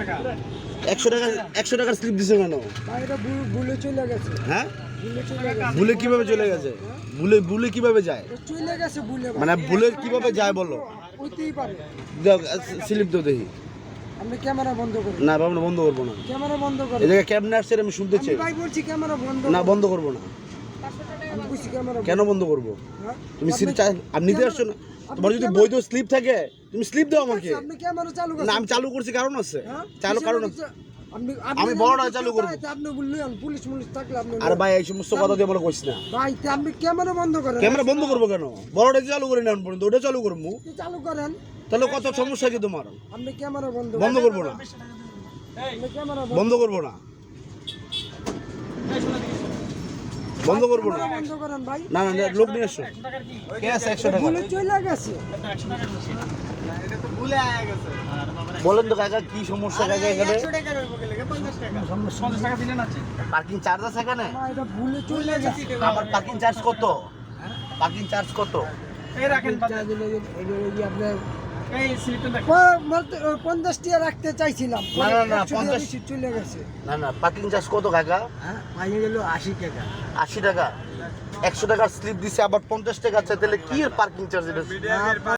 টাকা। একশো টাকা একশো টাকার স্লিপ দিছে কেন? ভাই এটা ভুলে চলে গেছে। হ্যাঁ? ভুলে কীভাবে চলে গেছে? ভুলে ভুলে কীভাবে যায়? চলে গেছে ভুলে মানে ভুলে কীভাবে যায় বলো? হইতেই পারে। দাও, স্লিপ তো দেখি। আপনি ক্যামেরা বন্ধ করুন না আমরা বন্ধ করব না। ক্যামেরা বন্ধ এই করুন জায়গায় ক্যাবিনে আসছে আমি শুনতে চাই। ভাই বলছি ক্যামেরা বন্ধ না বন্ধ করব না। আমি ক্যামেরা কেন বন্ধ করব? হ্যাঁ? তুমি আপনি- নিতে আসছো না। তোমার যদি বৈধ স্লিপ থাকে তুমি স্লিপ দাও আমাকে। না আমি চালু করছি কারণ আছে। হ্যাঁ? চালু কারণ আছে আমি চালু করব। আপনি বললেন পুলিশ মুলিশ থাকলে আপনি আর ভাই এই সমস্ত কথা দিয়ে বলে কইস না। ভাই আপনি ক্যামেরা বন্ধ করেন। ক্যামেরা বন্ধ করব কেন? বড়টা চালু না এখন পর্যন্ত ওটা চালু করব। চালু করেন। তাহলে কত সমস্যা কি তোমার? আপনি ক্যামেরা বন্ধ বন্ধ করব না। বন্ধ করব না। বন্ধ করব না। বন্ধ করেন ভাই। না না লোক নিয়ে এসো। কে আছে একশো টাকা। ভুলে চলে গেছে। বলেন তো কাকা কি সমস্যা কাকা এখানে? পার্কিং চার্জ আছে। এখানে? না এটা ভুলে চলে গেছে। আমার পার্কিং চার্জ কত? পার্কিং চার্জ কত? এই রাখেন আপনার পঞ্চাশ রাখতে চাইছিলাম। না, না, না, একশো পঞ্চাশ- চলে গেছে। না না পার্কিং চার্জ কত টাকা হ্যাঁ পাইয়ে গেল আশি টাকা। আশি টাকা? একশো টাকার স্লিপ দিছে আবার পঞ্চাশ টাকা আছে তাহলে কি পার্কিং চার্জ এটা